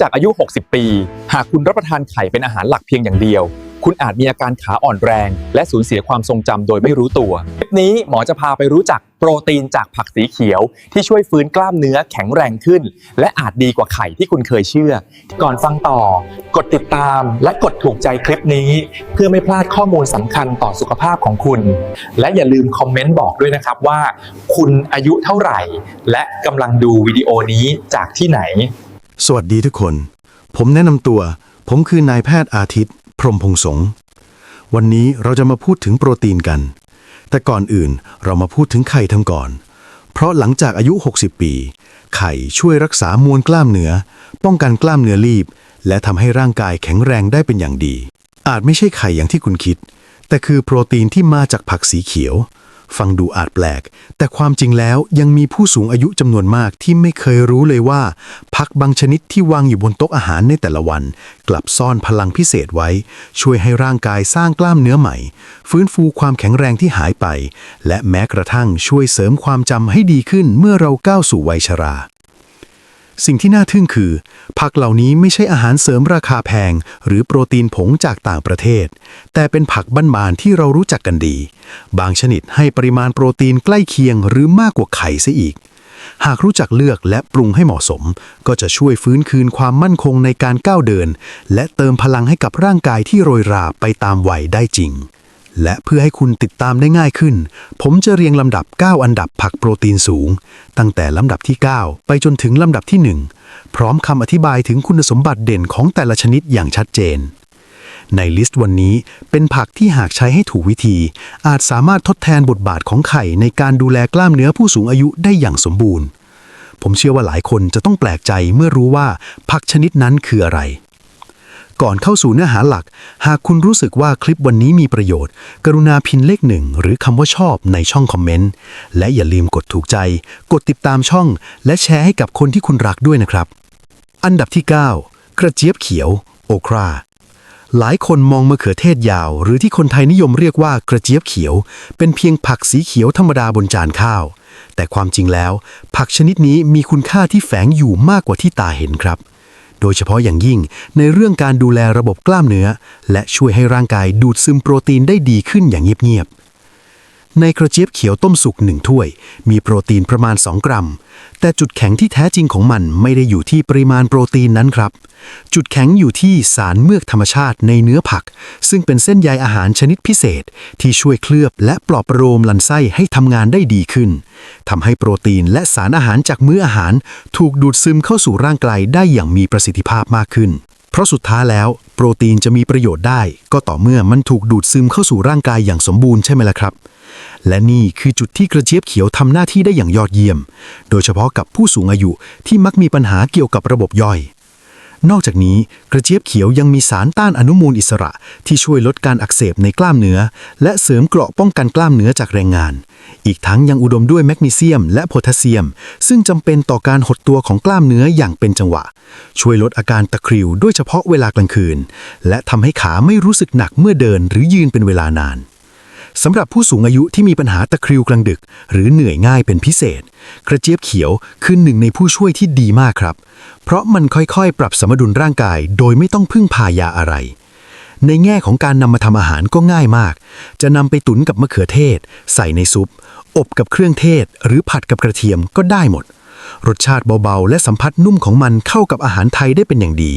จากอายุ 60 ปี หากคุณรับประทานไข่เป็นอาหารหลักเพียงอย่างเดียว คุณอาจมีอาการขาอ่อนแรง และสูญเสียความทรงจำโดยไม่รู้ตัว คลิปนี้หมอจะพาไปรู้จักโปรตีนจากผักสีเขียว ที่ช่วยฟื้นกล้ามเนื้อแข็งแรงขึ้น และอาจดีกว่าไข่ที่คุณเคยเชื่อ ก่อนฟังต่อ กดติดตามและกดถูกใจคลิปนี้ เพื่อไม่พลาดข้อมูลสำคัญต่อสุขภาพของคุณ และอย่าลืมคอมเมนต์บอกด้วยนะครับว่า คุณอายุเท่าไหร่ และกำลังดูวิดีโอนี้จากที่ไหน สวัสดีทุกคน ผมแนะนำตัว ผมคือนายแพทย์อาทิตย์ พรหมพงษ์สงฆ์วันนี้เราจะมาพูดถึงโปรตีนกัน แต่ก่อนอื่นเรามาพูดถึงไข่ทั้งก่อน เพราะหลังจากอายุ 60 ปี ไข่ช่วยรักษามวลกล้ามเนื้อ ป้องกันกล้ามเนื้อรีบ และทำให้ร่างกายแข็งแรงได้เป็นอย่างดี อาจไม่ใช่ไข่อย่างที่คุณคิด แต่คือโปรตีนที่มาจากผักสีเขียว ฟังดูอาจแปลก แต่ความจริงแล้วยังมีผู้สูงอายุจำนวนมากที่ไม่เคยรู้เลยว่าผักบางชนิดที่วางอยู่บนโต๊ะอาหารในแต่ละวัน กลับซ่อนพลังพิเศษไว้ ช่วยให้ร่างกายสร้างกล้ามเนื้อใหม่ ฟื้นฟูความแข็งแรงที่หายไป และแม้กระทั่งช่วยเสริมความจำให้ดีขึ้นเมื่อเราก้าวสู่วัยชรา สิ่งที่น่าทึ่งคือ ผักเหล่านี้ไม่ใช่อาหารเสริมราคาแพง หรือโปรตีนผงจากต่างประเทศ แต่เป็นผักบ้านๆที่เรารู้จักกันดี บางชนิดให้ปริมาณโปรตีนใกล้เคียงหรือมากกว่าไข่ซะอีก หากรู้จักเลือกและปรุงให้เหมาะสม ก็จะช่วยฟื้นคืนความมั่นคงในการก้าวเดิน และเติมพลังให้กับร่างกายที่โรยราไปตามวัยได้จริง และเพื่อให้คุณติดตามได้ง่ายขึ้น ผมจะเรียงลำดับ 9 อันดับผักโปรตีนสูง ตั้งแต่ลำดับที่ 9 ไปจนถึงลำดับที่ 1 พร้อมคำอธิบายถึงคุณสมบัติเด่นของแต่ละชนิดอย่างชัดเจน ในลิสต์วันนี้เป็นผักที่หากใช้ให้ถูกวิธี อาจสามารถทดแทนบทบาทของไข่ในการดูแลกล้ามเนื้อผู้สูงอายุได้อย่างสมบูรณ์ ผมเชื่อว่าหลายคนจะต้องแปลกใจเมื่อรู้ว่าผักชนิดนั้นคืออะไร ก่อนเข้าสู่เนื้อหาหลัก หากคุณรู้สึกว่าคลิปวันนี้มีประโยชน์ กรุณาพิมพ์เลขหนึ่งหรือคำว่าชอบในช่องคอมเมนต์ และอย่าลืมกดถูกใจ กดติดตามช่อง และแชร์ให้กับคนที่คุณรักด้วยนะครับ อันดับที่ 9 กระเจี๊ยบเขียว โอคราหลายคนมองมะเขือเทศยาว หรือที่คนไทยนิยมเรียกว่ากระเจี๊ยบเขียว เป็นเพียงผักสีเขียวธรรมดาบนจานข้าว แต่ความจริงแล้ว ผักชนิดนี้มีคุณค่าที่แฝงอยู่มากกว่าที่ตาเห็นครับ โดยเฉพาะอย่างยิ่งในเรื่องการดูแลระบบกล้ามเนื้อ และช่วยให้ร่างกายดูดซึมโปรตีนได้ดีขึ้นอย่างเงียบๆ ในกระเจี๊ยบเขียวต้มสุกหนึ่งถ้วย มีโปรตีนประมาณ 2 กรัม แต่จุดแข็งที่แท้จริงของมันไม่ได้อยู่ที่ปริมาณโปรตีนนั้นครับ จุดแข็งอยู่ที่สารเมือกธรรมชาติในเนื้อผัก ซึ่งเป็นเส้นใยอาหารชนิดพิเศษ ที่ช่วยเคลือบและปลอบประโลมลำไส้ให้ทำงานได้ดีขึ้นทำให้โปรตีนและสารอาหารจากมื้ออาหาร ถูกดูดซึมเข้าสู่ร่างกายได้อย่างมีประสิทธิภาพมากขึ้นเพราะสุดท้ายแล้วโปรตีนจะมีประโยชน์ได้ ก็ต่อเมื่อมันถูกดูดซึมเข้าสู่ร่างกายอย่างสมบูรณ์ใช่ไหมล่ะครับ และนี่คือจุดที่กระเจี๊ยบเขียวทำหน้าที่ได้อย่างยอดเยี่ยม โดยเฉพาะกับผู้สูงอายุที่มักมีปัญหาเกี่ยวกับระบบย่อย นอกจากนี้กระเจี๊ยบเขียวยังมีสารต้านอนุมูลอิสระ ที่ช่วยลดการอักเสบในกล้ามเนื้อ และเสริมเกราะป้องกันกล้ามเนื้อจากแรงงาน อีกทั้งยังอุดมด้วยแมกนีเซียม และโพแทสเซียม ซึ่งจำเป็นต่อการหดตัวของกล้ามเนื้ออย่างเป็นจังหวะ ช่วยลดอาการตะคริวโดยเฉพาะเวลากลางคืน และทำให้ขาไม่รู้สึกหนักเมื่อเดินหรือยืนเป็นเวลานาน สำหรับผู้สูงอายุที่มีปัญหาตะคริวกลางดึก หรือเหนื่อยง่ายเป็นพิเศษ กระเจี๊ยบเขียวคือหนึ่งในผู้ช่วยที่ดีมากครับ เพราะมันค่อยๆ ปรับสมดุลร่างกาย โดยไม่ต้องพึ่งพายาอะไร ในแง่ของการนำมาทำอาหารก็ง่ายมาก จะนำไปตุ๋นกับมะเขือเทศ ใส่ในซุป อบกับเครื่องเทศ หรือผัดกับกระเทียมก็ได้หมด รสชาติเบาๆ และสัมผัสนุ่มของมันเข้ากับอาหารไทยได้เป็นอย่างดี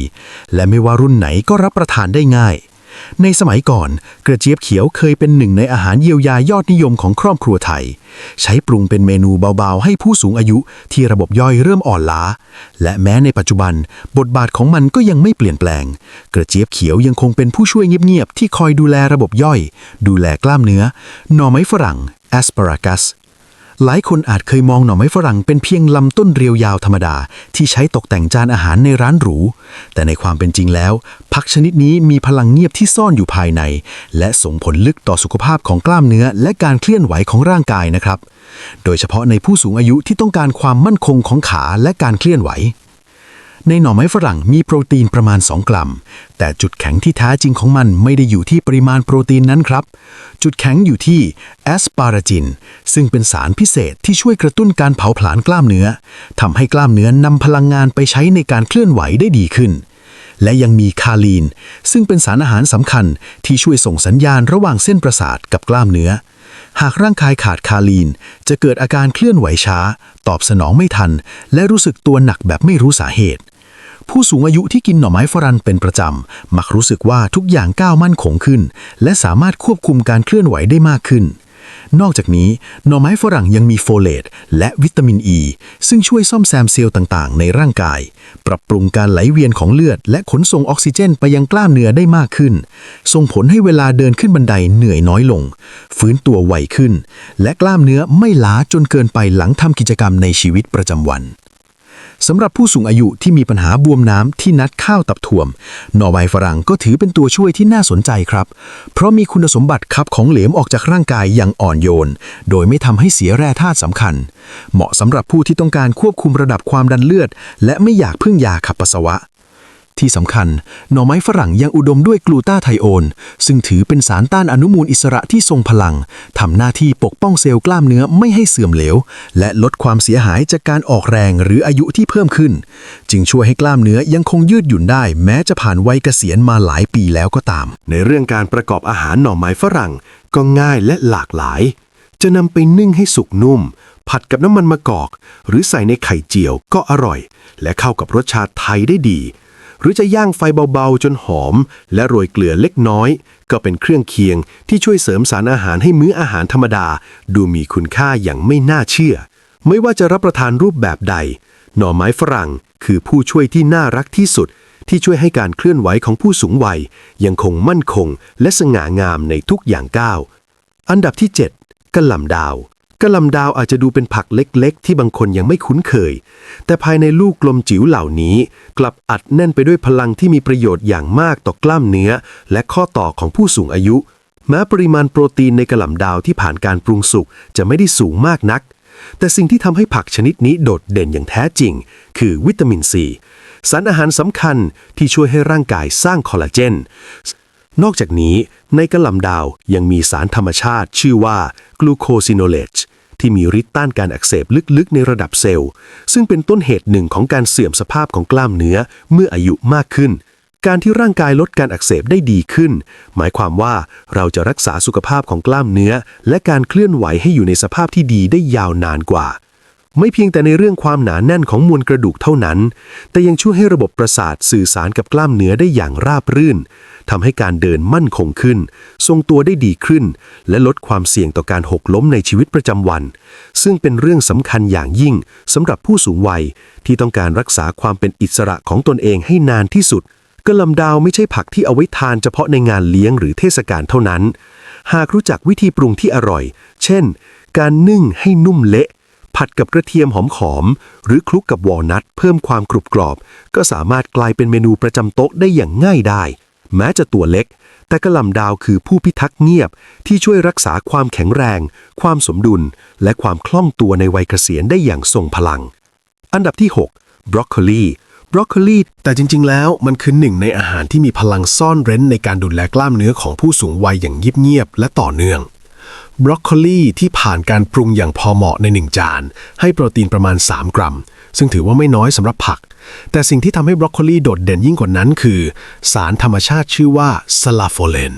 และไม่ว่ารุ่นไหนก็รับประทานได้ง่าย ในสมัยก่อน กระเจี๊ยบเขียวเคยเป็นหนึ่งในอาหารเยียวยายอดนิยมของครอบครัวไทย ใช้ปรุงเป็นเมนูเบาๆ ให้ผู้สูงอายุที่ระบบย่อยเริ่มอ่อนล้า และแม้ในปัจจุบัน บทบาทของมันก็ยังไม่เปลี่ยนแปลง กระเจี๊ยบเขียวยังคงเป็นผู้ช่วยเงียบๆที่คอยดูแลระบบย่อย ดูแลกล้ามเนื้อหน่อไม้ฝรั่ง asparagus หลายคนอาจเคยมองหน่อไม้ฝรั่งเป็นเพียงลำต้นเรียวยาวธรรมดา ที่ใช้ตกแต่งจานอาหารในร้านหรู แต่ในความเป็นจริงแล้ว ผักชนิดนี้มีพลังเงียบที่ซ่อนอยู่ภายใน และส่งผลลึกต่อสุขภาพของกล้ามเนื้อ และการเคลื่อนไหวของร่างกายนะครับ โดยเฉพาะในผู้สูงอายุที่ต้องการความมั่นคงของขาและการเคลื่อนไหว ในหน่อไม้ฝรั่งมีโปรตีนประมาณ 2 กรัม แต่จุดแข็งที่แท้จริงของมันไม่ได้อยู่ที่ปริมาณโปรตีนนั้นครับ จุดแข็งอยู่ที่แอสปาราจิน ซึ่งเป็นสารพิเศษที่ช่วยกระตุ้นการเผาผลาญกล้ามเนื้อทำให้กล้ามเนื้อนำพลังงานไปใช้ในการเคลื่อนไหวได้ดีขึ้น และยังมีคาลีน ซึ่งเป็นสารอาหารสำคัญที่ช่วยส่งสัญญาณระหว่างเส้นประสาทกับกล้ามเนื้อ หากร่างกายขาดคาลีน จะเกิดอาการเคลื่อนไหวช้า ตอบสนองไม่ทัน และรู้สึกตัวหนักแบบไม่รู้สาเหตุ ผู้สูงอายุที่กินหน่อไม้ฝรั่งเป็นประจำ มักรู้สึกว่าทุกอย่างก้าวมั่นคงขึ้น และสามารถควบคุมการเคลื่อนไหวได้มากขึ้น นอกจากนี้ หน่อไม้ฝรั่งยังมีโฟเลตและวิตามินอ e, ีซึ่งช่วยซ่อมแซมเซลล์ต่างๆ ในร่างกาย ปรับปรุงการไหลเวียนของเลือด และขนส่งออกซิเจนไปยังกล้ามเนื้อได้มากขึ้น ส่งผลให้เวลาเดินขึ้นบันไดเหนื่อยน้อยลง ฟื้นตัวไวขึ้น และกล้ามเนื้อไม่ล้าจนเกินไปหลังทำกิจกรรมในชีวิตประจำวัน สำหรับผู้สูงอายุที่มีปัญหาบวมน้ำที่นัดข้าวตับถ่วม หน่อใบฝรั่งก็ถือเป็นตัวช่วยที่น่าสนใจครับ เพราะมีคุณสมบัติขับของเหลวออกจากร่างกายอย่างอ่อนโยน โดยไม่ทำให้เสียแร่ธาตุสำคัญ เหมาะสำหรับผู้ที่ต้องการควบคุมระดับความดันเลือด และไม่อยากพึ่งยาขับปัสสาวะ ที่สำคัญ หน่อไม้ฝรั่งยังอุดมด้วยกลูตาไทโอน ซึ่งถือเป็นสารต้านอนุมูลอิสระที่ทรงพลัง ทำหน้าที่ปกป้องเซลล์กล้ามเนื้อไม่ให้เสื่อมเหลว และลดความเสียหายจากการออกแรงหรืออายุที่เพิ่มขึ้น จึงช่วยให้กล้ามเนื้อยังคงยืดหยุ่นได้ แม้จะผ่านวัยเกษียณมาหลายปีแล้วก็ตาม ในเรื่องการประกอบอาหารหน่อไม้ฝรั่งก็ง่ายและหลากหลาย จะนำไปนึ่งให้สุกนุ่ม ผัดกับน้ำมันมะกอก หรือใส่ในไข่เจียวก็อร่อย และเข้ากับรสชาติไทยได้ดี หรือจะย่างไฟเบาๆ จนหอม และโรยเกลือเล็กน้อย ก็เป็นเครื่องเคียงที่ช่วยเสริมสารอาหารให้มื้ออาหารธรรมดา ดูมีคุณค่าอย่างไม่น่าเชื่อ ไม่ว่าจะรับประทานรูปแบบใด หน่อไม้ฝรั่งคือผู้ช่วยที่น่ารักที่สุด ที่ช่วยให้การเคลื่อนไหวของผู้สูงวัย ยังคงมั่นคง และสง่างามในทุกอย่างก้าวอันดับที่ 7กะหล่ำดาว กะหล่ำดาวอาจจะดูเป็นผักเล็กๆ ที่บางคนยังไม่คุ้นเคย แต่ภายในลูกกลมจิ๋วเหล่านี้ กลับอัดแน่นไปด้วยพลังที่มีประโยชน์อย่างมากต่อกล้ามเนื้อ และข้อต่อของผู้สูงอายุ แม้ปริมาณโปรตีนในกะหล่ำดาวที่ผ่านการปรุงสุกจะไม่ได้สูงมากนัก แต่สิ่งที่ทำให้ผักชนิดนี้โดดเด่นอย่างแท้จริง คือวิตามินซีสารอาหารสำคัญที่ช่วยให้ร่างกายสร้างคอลลาเจน นอกจากนี้ในกระหล่ำดาวยังมีสารธรรมชาติชื่อว่ากลูโคซิโนเลตที่มีฤทธิ์ต้านการอักเสบลึกๆ ในระดับเซลล์ ซึ่งเป็นต้นเหตุหนึ่งของการเสื่อมสภาพของกล้ามเนื้อเมื่ออายุมากขึ้น การที่ร่างกายลดการอักเสบได้ดีขึ้น หมายความว่าเราจะรักษาสุขภาพของกล้ามเนื้อ และการเคลื่อนไหวให้อยู่ในสภาพที่ดีได้ยาวนานกว่า ไม่เพียงแต่ในเรื่องความหนาแน่นของมวลกระดูกเท่านั้น แต่ยังช่วยให้ระบบประสาทสื่อสารกับกล้ามเนื้อได้อย่างราบรื่น ทำให้การเดินมั่นคงขึ้น ทรงตัวได้ดีขึ้น และลดความเสี่ยงต่อการหกล้มในชีวิตประจำวัน ซึ่งเป็นเรื่องสำคัญอย่างยิ่งสำหรับผู้สูงวัย ที่ต้องการรักษาความเป็นอิสระของตนเองให้นานที่สุดกระลำดาวไม่ใช่ผักที่เอาไว้ทานเฉพาะในงานเลี้ยงหรือเทศกาลเท่านั้น หากรู้จักวิธีปรุงที่อร่อย เช่น การนึ่งให้นุ่มเละ ผัดกับกระเทียมหอมๆ หรือคลุกกับวอลนัทเพิ่มความกรุบกรอบ ก็สามารถกลายเป็นเมนูประจำโต๊ะได้อย่างง่ายได้ แม้จะตัวเล็ก แต่กระลำดาวคือผู้พิทักษ์เงียบที่ช่วยรักษาความแข็งแรง ความสมดุล และความคล่องตัวในวัยเกษียณได้อย่างทรงพลัง อันดับที่ 6 บรอกโคลีบรอกโคลีแต่จริง ๆ แล้วมันคือหนึ่งในอาหารที่มีพลังซ่อนเร้นในการดูแลกล้ามเนื้อของผู้สูงวัยอย่างเงียบๆและต่อเนื่องบรอกโคลีที่ผ่านการปรุงอย่างพอเหมาะในหนึ่งจาน ให้โปรตีนประมาณ 3 กรัม ซึ่งถือว่าไม่น้อยสำหรับผัก แต่สิ่งที่ทำให้บรอกโคลีโดดเด่นยิ่งกว่านั้นคือ สารธรรมชาติชื่อว่าสลาโฟเลน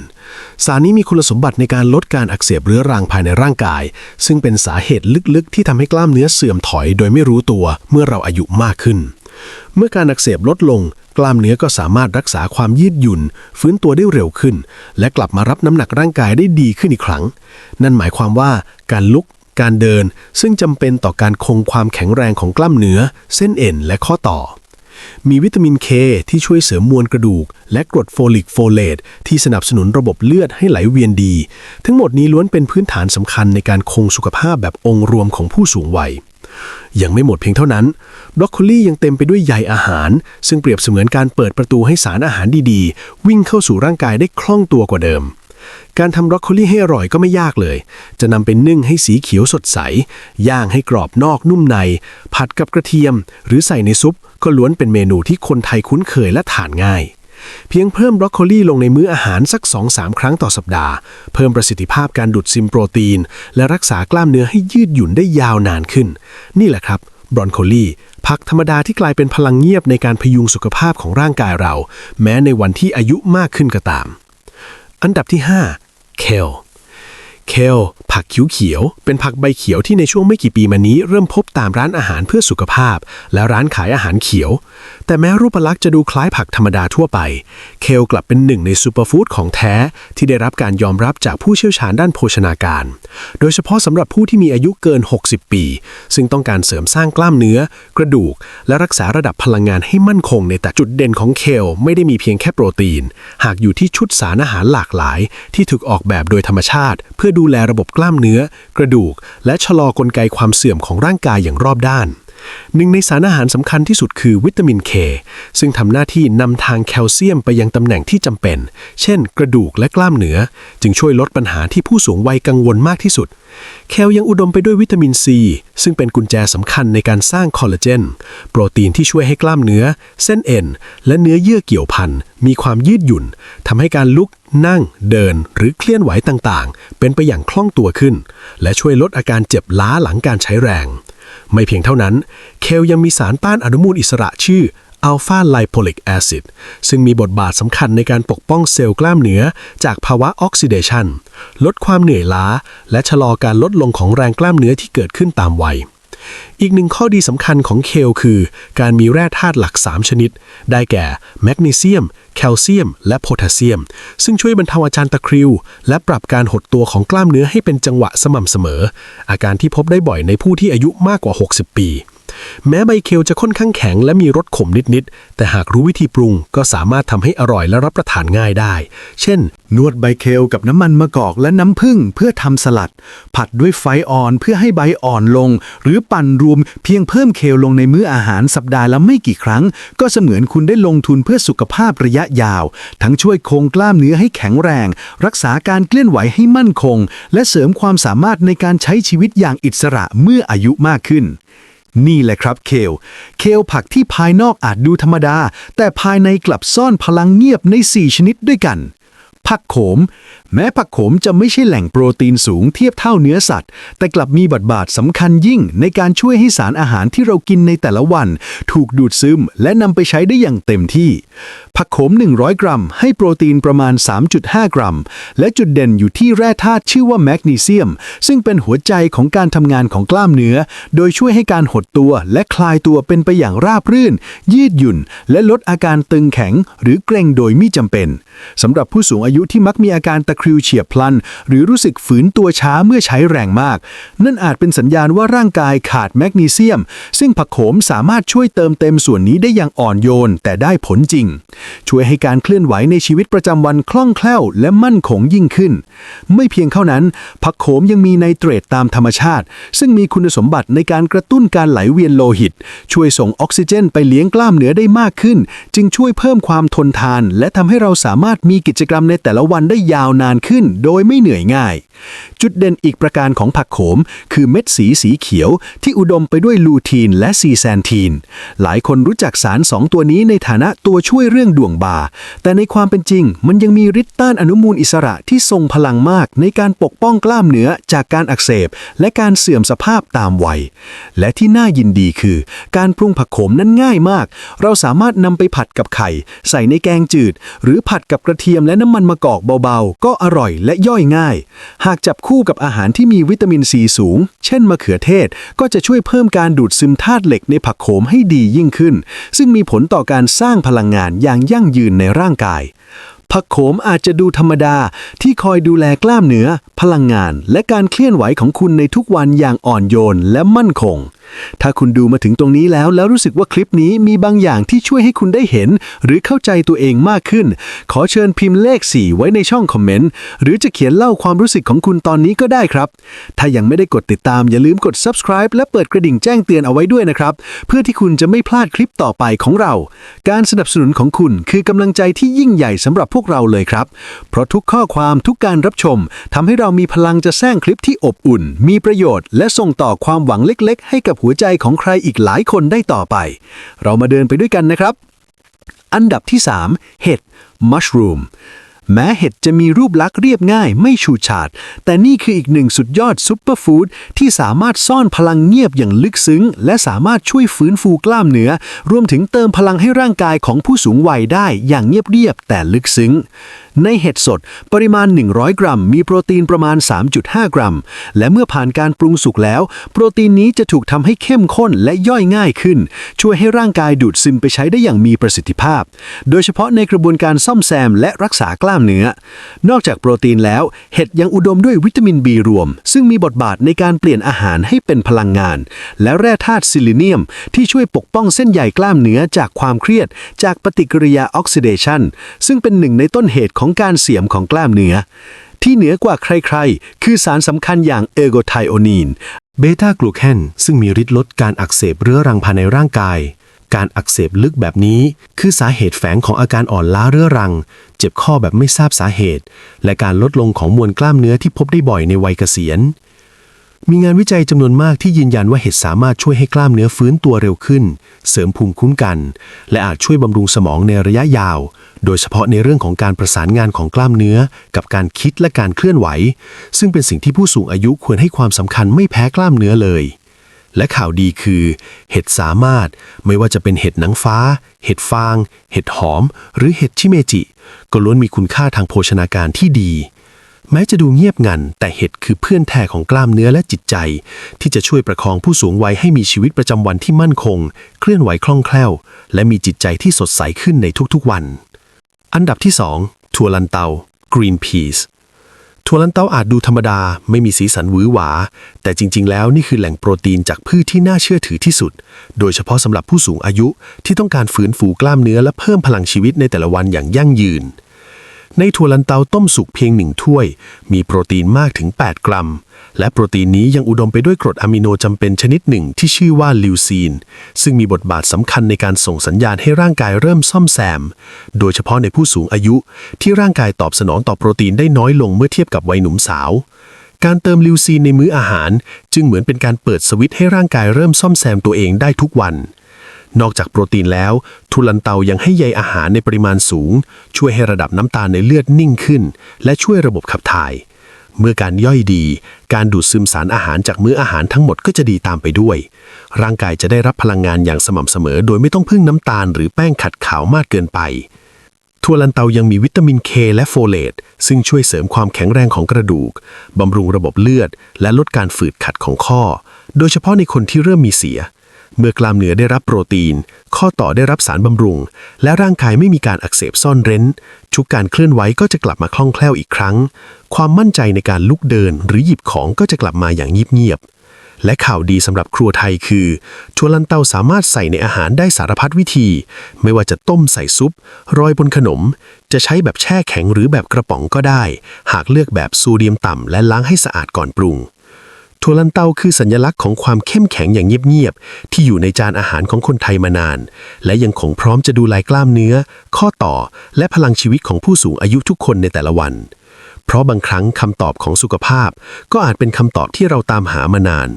สารนี้มีคุณสมบัติในการลดการอักเสบเรื้อรังภายในร่างกาย ซึ่งเป็นสาเหตุลึกๆ ที่ทำให้กล้ามเนื้อเสื่อมถอย โดยไม่รู้ตัวเมื่อเราอายุมากขึ้น เมื่อการอักเสบลดลง กล้ามเนื้อก็สามารถรักษาความยืดหยุ่น ฟื้นตัวได้เร็วขึ้น และกลับมารับน้ำหนักร่างกายได้ดีขึ้นอีกครั้ง นั่นหมายความว่าการลุก การเดินซึ่งจำเป็นต่อการคงความแข็งแรงของกล้ามเนื้อ เส้นเอ็นและข้อต่อ มีวิตามินเคที่ช่วยเสริมมวลกระดูก และกรดโฟลิกโฟเลตที่สนับสนุนระบบเลือดให้ไหลเวียนดี ทั้งหมดนี้ล้วนเป็นพื้นฐานสำคัญในการคงสุขภาพแบบองค์รวมของผู้สูงวัยยังไม่หมดเพียงเท่านั้นบรอกโคลียังเต็มไปด้วยใยอาหาร ซึ่งเปรียบเสมือนการเปิดประตูให้สารอาหารดีๆ วิ่งเข้าสู่ร่างกายได้คล่องตัวกว่าเดิม การทำบรอกโคลีให้อร่อยก็ไม่ยากเลย จะนำไปนึ่งให้สีเขียวสดใส ย่างให้กรอบนอกนุ่มใน ผัดกับกระเทียม หรือใส่ในซุป ก็ล้วนเป็นเมนูที่คนไทยคุ้นเคยและทานง่าย เพียงเพิ่มบรอกโคลีลงในมื้ออาหารสัก 2-3 ครั้งต่อสัปดาห์ เพิ่มประสิทธิภาพการดูดซึมโปรตีน และรักษากล้ามเนื้อให้ยืดหยุ่นได้ยาวนานขึ้น นี่แหละครับบรอนโคลีผักธรรมดาที่กลายเป็นพลังเงียบในการพยุงสุขภาพของร่างกายเรา แม้ในวันที่อายุมากขึ้นก็ตาม อันดับที่5เคล เคลผักเขียวๆเป็นผักใบเขียวที่ในช่วงไม่กี่ปีมานี้เริ่มพบตามร้านอาหารเพื่อสุขภาพ และร้านขายอาหารเขียว แต่แม้รูปลักษณ์จะดูคล้ายผักธรรมดาทั่วไป เคลกลับเป็นหนึ่งในซูเปอร์ฟู้ดของแท้ ที่ได้รับการยอมรับจากผู้เชี่ยวชาญด้านโภชนาการ โดยเฉพาะสำหรับผู้ที่มีอายุเกิน 60 ปี ซึ่งต้องการเสริมสร้างกล้ามเนื้อ กระดูก และรักษาระดับพลังงานให้มั่นคงในแต่จุดเด่นของเคลไม่ได้มีเพียงแค่โปรตีน หากอยู่ที่ชุดสารอาหารหลากหลาย ที่ถูกออกแบบโดยธรรมชาติ เพื่อดูดูแลระบบกล้ามเนื้อ กระดูก และชะลอกลไกความเสื่อมของร่างกายอย่างรอบด้าน หนึ่งในสารอาหารสำคัญที่สุดคือวิตามินเคซึ่งทำหน้าที่นำทางแคลเซียมไปยังตำแหน่งที่จำเป็น เช่น กระดูกและกล้ามเนื้อ จึงช่วยลดปัญหาที่ผู้สูงวัยกังวลมากที่สุดเคลยังอุดมไปด้วยวิตามินซีซึ่งเป็นกุญแจสำคัญในการสร้างคอลลาเจน โปรตีนที่ช่วยให้กล้ามเนื้อ เส้นเอ็น และเนื้อเยื่อเกี่ยวพันมีความยืดหยุ่นทำให้การลุกนั่ง เดิน หรือเคลื่อนไหวต่างๆ เป็นไปอย่างคล่องตัวขึ้น และช่วยลดอาการเจ็บล้าหลังการใช้แรง ไม่เพียงเท่านั้น เคลยังมีสารต้านอนุมูลอิสระชื่ออัลฟาไลโพลิกแอซิดซึ่งมีบทบาทสำคัญในการปกป้องเซลล์กล้ามเนื้อ จากภาวะออกซิเดชันลดความเหนื่อยล้า และชะลอการลดลงของแรงกล้ามเนื้อที่เกิดขึ้นตามวัย อีกหนึ่งข้อดีสำคัญของเคลคือ การมีแร่ธาตุหลัก 3 ชนิด ได้แก่แมกนีเซียม แคลเซียม และโพแทสเซียม ซึ่งช่วยบรรเทาอาการตะคริว และปรับการหดตัวของกล้ามเนื้อให้เป็นจังหวะสม่ำเสมอ อาการที่พบได้บ่อยในผู้ที่อายุมากกว่า 60 ปี แม้ใบเคลจะค่อนข้างแข็งและมีรสขมนิด ๆ แต่หากรู้วิธีปรุงก็สามารถทำให้อร่อยและรับประทานง่ายได้ เช่น นวดใบเคลกับน้ำมันมะกอกและน้ำผึ้งเพื่อทำสลัด ผัดด้วยไฟอ่อนเพื่อให้ใบอ่อนลง หรือปั่นรวมเพียงเพิ่มเคลลงในมื้ออาหารสัปดาห์ละไม่กี่ครั้ง ก็เสมือนคุณได้ลงทุนเพื่อสุขภาพระยะยาว ทั้งช่วยคงกล้ามเนื้อให้แข็งแรง รักษาการเคลื่อนไหวให้มั่นคง และเสริมความสามารถในการใช้ชีวิตอย่างอิสระเมื่ออายุมากขึ้น นี่แหละครับเคล เคลผักที่ภายนอกอาจดูธรรมดา แต่ภายในกลับซ่อนพลังเงียบใน 4 ชนิดด้วยกัน ผักโขม แม้ผักโขมจะไม่ใช่แหล่งโปรตีนสูงเทียบเท่าเนื้อสัตว์ แต่กลับมีบทบาทสำคัญยิ่งในการช่วยให้สารอาหารที่เรากินในแต่ละวัน ถูกดูดซึมและนำไปใช้ได้อย่างเต็มที่ ผักโขม 100 กรัม ให้โปรตีนประมาณ 3.5 กรัม และจุดเด่นอยู่ที่แร่ธาตุชื่อว่าแมกนีเซียม ซึ่งเป็นหัวใจของการทำงานของกล้ามเนื้อ โดยช่วยให้การหดตัวและคลายตัวเป็นไปอย่างราบรื่น ยืดหยุ่น และลดอาการตึงแข็ง หรือเกร็งโดยไม่จำเป็นสำหรับผู้สูงอายุที่มักมีอาการตะคริวเฉียบพลัน หรือรู้สึกฝืนตัวช้าเมื่อใช้แรงมาก นั่นอาจเป็นสัญญาณว่าร่างกายขาดแมกนีเซียม ซึ่งผักโขมสามารถช่วยเติมเต็มส่วนนี้ได้อย่างอ่อนโยน แต่ได้ผลจริง ช่วยให้การเคลื่อนไหวในชีวิตประจำวันคล่องแคล่ว และมั่นคงยิ่งขึ้น ไม่เพียงเท่านั้น ผักโขมยังมีไนเตรตตามธรรมชาติ ซึ่งมีคุณสมบัติในการกระตุ้นการไหลเวียนโลหิต ช่วยส่งออกซิเจนไปเลี้ยงกล้ามเนื้อได้มากขึ้น จึงช่วยเพิ่มความทนทาน และทำให้เราสามารถมีกิจกรรมในแต่ละวันได้ยาวนานขึ้นโดยไม่เหนื่อยง่าย จุดเด่นอีกประการของผักโขม คือเม็ดสีสีเขียว ที่อุดมไปด้วยลูทีนและซีแซนทีน หลายคนรู้จักสารสองตัวนี้ในฐานะตัวช่วยเรื่องดวงบา แต่ในความเป็นจริง มันยังมีฤทธิ์ต้านอนุมูลอิสระที่ทรงพลังมากในการปกป้องกล้ามเนื้อจากการอักเสบ และการเสื่อมสภาพตามวัย และที่น่ายินดีคือ การปรุงผักโขมนั้นง่ายมาก เราสามารถนำไปผัดกับไข่ ใส่ในแกงจืด หรือผัดกับกระเทียมและน้ำมันมะกอกเบาๆ ก็อร่อยและย่อยง่าย หากจับคู่กับอาหารที่มีวิตามินซีสูง เช่นมะเขือเทศ ก็จะช่วยเพิ่มการดูดซึมธาตุเหล็กในผักโขมให้ดียิ่งขึ้น ซึ่งมีผลต่อการสร้างพลังงานอย่างยั่งยืนในร่างกาย ผักโขมอาจจะดูธรรมดาที่คอยดูแลกล้ามเนื้อ พลังงาน และการเคลื่อนไหวของคุณในทุกวันอย่างอ่อนโยนและมั่นคงถ้าคุณดูมาถึงตรงนี้แล้วแล้วรู้สึกว่าคลิปนี้มีบางอย่างที่ช่วยให้คุณได้เห็น หรือเข้าใจตัวเองมากขึ้น ขอเชิญพิมพ์เลข 4 ไว้ในช่องคอมเมนต์ หรือจะเขียนเล่าความรู้สึกของคุณตอนนี้ก็ได้ครับ ถ้ายังไม่ได้กดติดตามอย่าลืมกด subscribe และเปิดกระดิ่งแจ้งเตือนเอาไว้ด้วยนะครับ เพื่อที่คุณจะไม่พลาดคลิปต่อไปของเรา การสนับสนุนของคุณคือกำลังใจที่ยิ่งใหญ่สำหรับพวกเราเลยครับ เพราะทุกข้อความทุกการรับชมทำให้เรามีพลังจะสร้างคลิปที่อบอุ่น มีประโยชน์ และส่งต่อความหวังเล็ก ๆ ให้กับหัวใจของใครอีกหลายคนได้ต่อไป เรามาเดินไปด้วยกันนะครับ อันดับที่ 3 เห็ด mushroom แม้เห็ดจะมีรูปลักษณ์เรียบง่ายไม่ฉูดฉาด แต่นี่คืออีกหนึ่งสุดยอดซุปเปอร์ฟู้ดที่สามารถซ่อนพลังเงียบอย่างลึกซึ้ง และสามารถช่วยฟื้นฟูกล้ามเนื้อ รวมถึงเติมพลังให้ร่างกายของผู้สูงวัยได้อย่างเงียบๆแต่ลึกซึ้ง ในเห็ดสด ปริมาณ 100 กรัม มีโปรตีนประมาณ 3.5 กรัม และเมื่อผ่านการปรุงสุกแล้ว โปรตีนนี้จะถูกทำให้เข้มข้นและย่อยง่ายขึ้น ช่วยให้ร่างกายดูดซึมไปใช้ได้อย่างมีประสิทธิภาพ โดยเฉพาะในกระบวนการซ่อมแซมและรักษากล้ามเนื้อ นอกจากโปรตีนแล้ว เห็ดยังอุดมด้วยวิตามิน B รวม ซึ่งมีบทบาทในการเปลี่ยนอาหารให้เป็นพลังงาน และแร่ธาตุซิลิเนียม ที่ช่วยปกป้องเส้นใยกล้ามเนื้อจากความเครียด จากปฏิกิริยาออกซิเดชันซึ่งเป็นหนึ่งในต้นเหตุของการเสียมของกล้ามเนื้อ ที่เหนือกว่าใครๆ คือสารสำคัญอย่างเอโกไทโอนีนเบต้ากลูแคนซึ่งมีฤทธิ์ลดการอักเสบเรื้อรังภายในร่างกาย การอักเสบลึกแบบนี้ คือสาเหตุแฝงของอาการอ่อนล้าเรื้อรัง เจ็บข้อแบบไม่ทราบสาเหตุ และการลดลงของมวลกล้ามเนื้อที่พบได้บ่อยในวัยเกษียณ มีงานวิจัยจำนวนมากที่ยืนยันว่าเห็ดสามารถช่วยให้กล้ามเนื้อฟื้นตัวเร็วขึ้น เสริมภูมิคุ้มกัน และอาจช่วยบำรุงสมองในระยะยาว โดยเฉพาะในเรื่องของการประสานงานของกล้ามเนื้อ กับการคิดและการเคลื่อนไหว ซึ่งเป็นสิ่งที่ผู้สูงอายุควรให้ความสำคัญไม่แพ้กล้ามเนื้อเลย และข่าวดีคือ เห็ดสามารถไม่ว่าจะเป็นเห็ดหนังฟ้า เห็ดฟาง เห็ดหอม หรือเห็ดชิเมจิ ก็ล้วนมีคุณค่าทางโภชนาการที่ดี แม้จะดูเงียบงัน แต่เห็ดคือเพื่อนแท้ของกล้ามเนื้อและจิตใจ ที่จะช่วยประคองผู้สูงวัยให้มีชีวิตประจำวันที่มั่นคง เคลื่อนไหวคล่องแคล่ว และมีจิตใจที่สดใสขึ้นในทุกๆวัน อันดับที่2ถั่วลันเตา Green Peas ถั่วลันเต้าอาจดูธรรมดาไม่มีสีสันหวือหวา แต่จริง ๆ แล้วนี่คือแหล่งโปรตีนจากพืชที่น่าเชื่อถือที่สุด โดยเฉพาะสำหรับผู้สูงอายุที่ต้องการฝืนฟูกล้ามเนื้อและเพิ่มพลังชีวิตในแต่ละวันอย่างยั่งยืน ในถั่วลันเตาต้มสุกเพียงหนึ่งถ้วย มีโปรตีนมากถึง 8 กรัม และโปรตีนนี้ยังอุดมไปด้วยกรดอะมิโนจำเป็นชนิดหนึ่งที่ชื่อว่าลิวซีน ซึ่งมีบทบาทสำคัญในการส่งสัญญาณให้ร่างกายเริ่มซ่อมแซม โดยเฉพาะในผู้สูงอายุที่ร่างกายตอบสนองต่อโปรตีนได้น้อยลงเมื่อเทียบกับวัยหนุ่มสาว การเติมลิวซีนในมื้ออาหาร จึงเหมือนเป็นการเปิดสวิตช์ให้ร่างกายเริ่มซ่อมแซมตัวเองได้ทุกวัน นอกจากโปรตีนแล้ว ทุลันเตายังให้ใยอาหารในปริมาณสูง ช่วยให้ระดับน้ำตาลในเลือดนิ่งขึ้น และช่วยระบบขับถ่าย เมื่อการย่อยดี การดูดซึมสารอาหารจากมื้ออาหารทั้งหมดก็จะดีตามไปด้วย ร่างกายจะได้รับพลังงานอย่างสม่ำเสมอ โดยไม่ต้องพึ่งน้ำตาลหรือแป้งขัดขาวมากเกินไปถั่วลันเตายังมีวิตามินเคและโฟเลตซึ่งช่วยเสริมความแข็งแรงของกระดูก บำรุงระบบเลือด และลดการฝืดขัดของข้อ โดยเฉพาะในคนที่เริ่มมีเสีย เมื่อกล้ามเนื้อได้รับโปรตีน ข้อต่อได้รับสารบำรุง และร่างกายไม่มีการอักเสบซ่อนเร้น ทุกการเคลื่อนไหวก็จะกลับมาคล่องแคล่วอีกครั้ง ความมั่นใจในการลุกเดินหรือหยิบของก็จะกลับมาอย่างเงียบๆและข่าวดีสำหรับครัวไทยคือถั่วลันเตาสามารถใส่ในอาหารได้สารพัดวิธี ไม่ว่าจะต้มใส่ซุปโรยบนขนม จะใช้แบบแช่แข็งหรือแบบกระป๋องก็ได้ หากเลือกแบบโซเดียมต่ำและล้างให้สะอาดก่อนปรุง ถั่วลันเตาคือสัญลักษณ์ของความเข้มแข็งอย่างเงียบๆ ที่อยู่ในจานอาหารของคนไทยมานาน และยังคงพร้อมจะดูแลกล้ามเนื้อ ข้อต่อ และพลังชีวิตของผู้สูงอายุทุกคนในแต่ละวัน เพราะบางครั้งคำตอบของสุขภาพ ก็อาจเป็นคำตอบที่เราตามหามานาน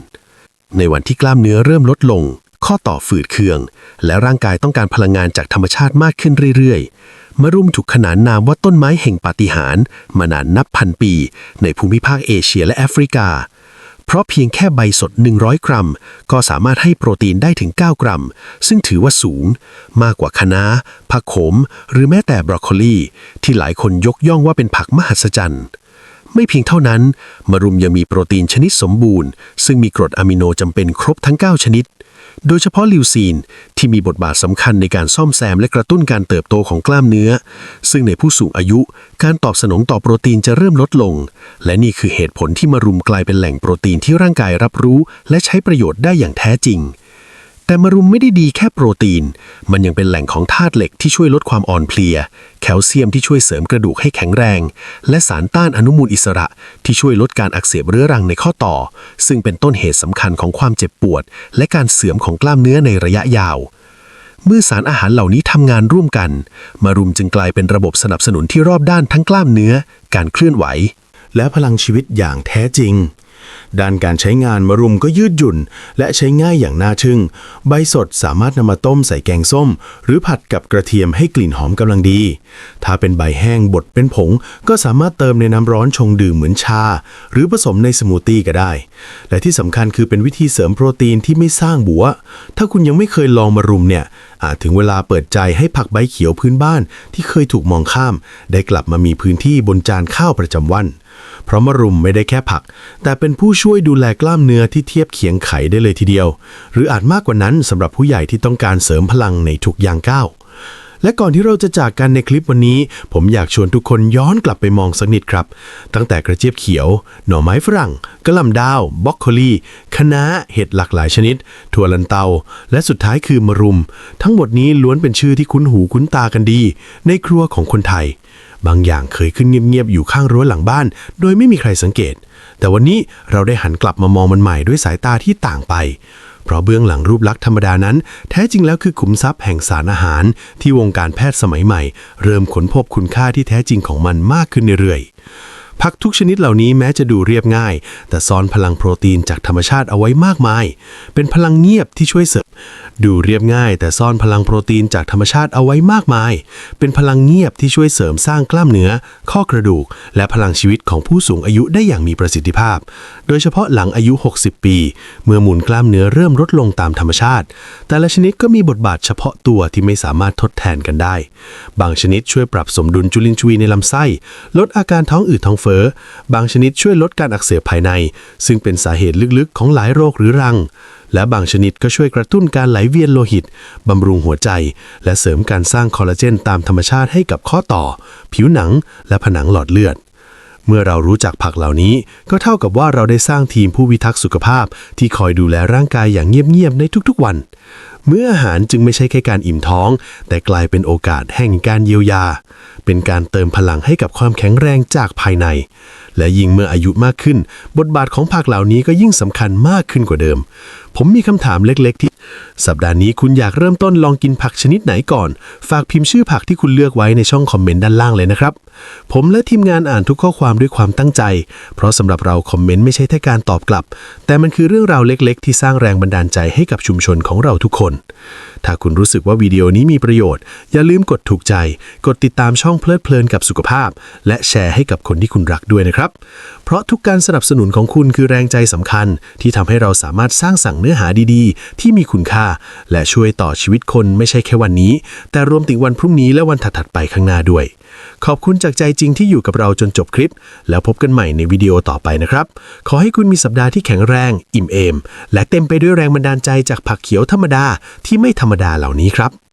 ในวันที่กล้ามเนื้อเริ่มลดลง ข้อต่อฝืดเคือง และร่างกายต้องการพลังงานจากธรรมชาติมากขึ้นเรื่อยๆมารุมถูกขนานนามว่าต้นไม้แห่งปาฏิหาริย์มานานนับพันปี ในภูมิภาคเอเชียและแอฟริกา เพราะเพียงแค่ใบสด 100 กรัม ก็สามารถให้โปรตีนได้ถึง 9 กรัม ซึ่งถือว่าสูง มากกว่าคะน้า ผักขม หรือแม้แต่บรอกโคลีที่หลายคนยกย่องว่าเป็นผักมหัศจรรย์ไม่เพียงเท่านั้น มะรุมยังมีโปรตีนชนิดสมบูรณ์ ซึ่งมีกรดอะมิโนจำเป็นครบทั้ง 9 ชนิด โดยเฉพาะลิวซีนที่มีบทบาทสำคัญในการซ่อมแซมและกระตุ้นการเติบโตของกล้ามเนื้อ ซึ่งในผู้สูงอายุการตอบสนองต่อโปรตีนจะเริ่มลดลง และนี่คือเหตุผลที่มารุมกลายเป็นแหล่งโปรตีนที่ร่างกายรับรู้ และใช้ประโยชน์ได้อย่างแท้จริง แต่มารุมไม่ได้ดีแค่โปรตีน มันยังเป็นแหล่งของธาตุเหล็กที่ช่วยลดความอ่อนเพลีย แคลเซียมที่ช่วยเสริมกระดูกให้แข็งแรง และสารต้านอนุมูลอิสระ ที่ช่วยลดการอักเสบเรื้อรังในข้อต่อ ซึ่งเป็นต้นเหตุสำคัญของความเจ็บปวด และการเสื่อมของกล้ามเนื้อในระยะยาว เมื่อสารอาหารเหล่านี้ทำงานร่วมกัน มารุมจึงกลายเป็นระบบสนับสนุนที่รอบด้านทั้งกล้ามเนื้อ การเคลื่อนไหว และพลังชีวิตอย่างแท้จริง ด้านการใช้งานมะรุมก็ยืดหยุ่น และใช้ง่ายอย่างน่าทึ่ง ใบสดสามารถนำมาต้มใส่แกงส้ม หรือผัดกับกระเทียมให้กลิ่นหอมกำลังดี ถ้าเป็นใบแห้งบดเป็นผง ก็สามารถเติมในน้ำร้อนชงดื่มเหมือนชา หรือผสมในสมูทตี้ก็ได้ และที่สำคัญคือเป็นวิธีเสริมโปรตีนที่ไม่สร้างบัว ถ้าคุณยังไม่เคยลองมะรุมเนี่ยอาจถึงเวลาเปิดใจให้ผักใบเขียวพื้นบ้าน ที่เคยถูกมองข้าม ได้กลับมามีพื้นที่บนจานข้าวประจำวัน เพราะมะรุมไม่ได้แค่ผัก แต่เป็นผู้ช่วยดูแลกล้ามเนื้อที่เทียบเคียงไขได้เลยทีเดียว หรืออาจมากกว่านั้นสำหรับผู้ใหญ่ที่ต้องการเสริมพลังในทุกอย่างก้าวและก่อนที่เราจะจากกันในคลิปวันนี้ ผมอยากชวนทุกคนย้อนกลับไปมองสักนิดครับ ตั้งแต่กระเจี๊ยบเขียว หน่อไม้ฝรั่งกระหล่ำดาวบรอกโคลีคะน้าเห็ดหลากหลายชนิด ถั่วลันเตา และสุดท้ายคือมะรุม ทั้งหมดนี้ล้วนเป็นชื่อที่คุ้นหูคุ้นตากันดี ในครัวของคนไทย บางอย่างเคยขึ้นเงียบๆอยู่ข้างรั้วหลังบ้าน โดยไม่มีใครสังเกต แต่วันนี้เราได้หันกลับมามองมันใหม่ด้วยสายตาที่ต่างไป เพราะเบื้องหลังรูปลักษณ์ธรรมดานั้น แท้จริงแล้วคือขุมทรัพย์แห่งสารอาหาร ที่วงการแพทย์สมัยใหม่ เริ่มค้นพบคุณค่าที่แท้จริงของมันมากขึ้นเรื่อยๆผักทุกชนิดเหล่านี้แม้จะดูเรียบง่าย แต่ซ่อนพลังโปรตีนจากธรรมชาติเอาไว้มากมาย เป็นพลังเงียบที่ช่วยเสริม ดูเรียบง่ายแต่ซ่อนพลังโปรตีนจากธรรมชาติเอาไว้มากมาย เป็นพลังเงียบที่ช่วยเสริมสร้างกล้ามเนื้อ ข้อกระดูก และพลังชีวิตของผู้สูงอายุได้อย่างมีประสิทธิภาพ โดยเฉพาะหลังอายุ 60 ปี เมื่อหมุนกล้ามเนื้อเริ่มลดลงตามธรรมชาติ แต่ละชนิดก็มีบทบาทเฉพาะตัวที่ไม่สามารถทดแทนกันได้ บางชนิดช่วยปรับสมดุลจุลินทรีย์ในลำไส้ ลดอาการท้องอืดท้องเฟ้อ บางชนิดช่วยลดการอักเสบภายใน ซึ่งเป็นสาเหตุลึกๆ ของหลายโรคหรือรัง และบางชนิดก็ช่วยกระตุ้นการไหลเวียนโลหิต บำรุงหัวใจ และเสริมการสร้างคอลลาเจนตามธรรมชาติให้กับข้อต่อ ผิวหนัง และผนังหลอดเลือด เมื่อเรารู้จักผักเหล่านี้ ก็เท่ากับว่าเราได้สร้างทีมผู้วิทักษ์สุขภาพ ที่คอยดูแลร่างกายอย่างเงียบๆในทุกๆวัน เมื่ออาหารจึงไม่ใช่แค่การอิ่มท้อง แต่กลายเป็นโอกาสแห่งการเยียวยา เป็นการเติมพลังให้กับความแข็งแรงจากภายใน และยิ่งเมื่ออายุมากขึ้น บทบาทของผักเหล่านี้ก็ยิ่งสำคัญมากขึ้นกว่าเดิม ผมมีคำถามเล็กๆที่ สัปดาห์นี้คุณอยากเริ่มต้นลองกินผักชนิดไหนก่อน ฝากพิมพ์ชื่อผักที่คุณเลือกไว้ในช่องคอมเมนต์ด้านล่างเลยนะครับ ผมและทีมงานอ่านทุกข้อความด้วยความตั้งใจ เพราะสำหรับเราคอมเมนต์ไม่ใช่แค่การตอบกลับ แต่มันคือเรื่องราวเล็ก ๆ ที่สร้างแรงบันดาลใจให้กับชุมชนของเราทุกคนถ้าคุณรู้สึกว่าวิดีโอนี้มีประโยชน์ อย่าลืมกดถูกใจ กดติดตามช่องเพลิดเพลินกับสุขภาพ และแชร์ให้กับคนที่คุณรักด้วยนะครับ เพราะทุกการสนับสนุนของคุณคือแรงใจสำคัญ ที่ทำให้เราสามารถสร้างสรรค์เนื้อหาดีๆ ที่มีคุณค่า และช่วยต่อชีวิตคนไม่ใช่แค่วันนี้ แต่รวมถึงวันพรุ่งนี้และวันถัดๆไปข้างหน้าด้วย ขอบคุณจากใจจริงที่อยู่กับเราจนจบคลิป แล้วพบกันใหม่ในวิดีโอต่อไปนะครับ ขอให้คุณมีสัปดาห์ที่แข็งแรง อิ่มเอม และเต็มไปด้วยแรงบันดาลใจจากผักเขียวธรรมดาที่ไม่ธรรมดาเหล่านี้ครับ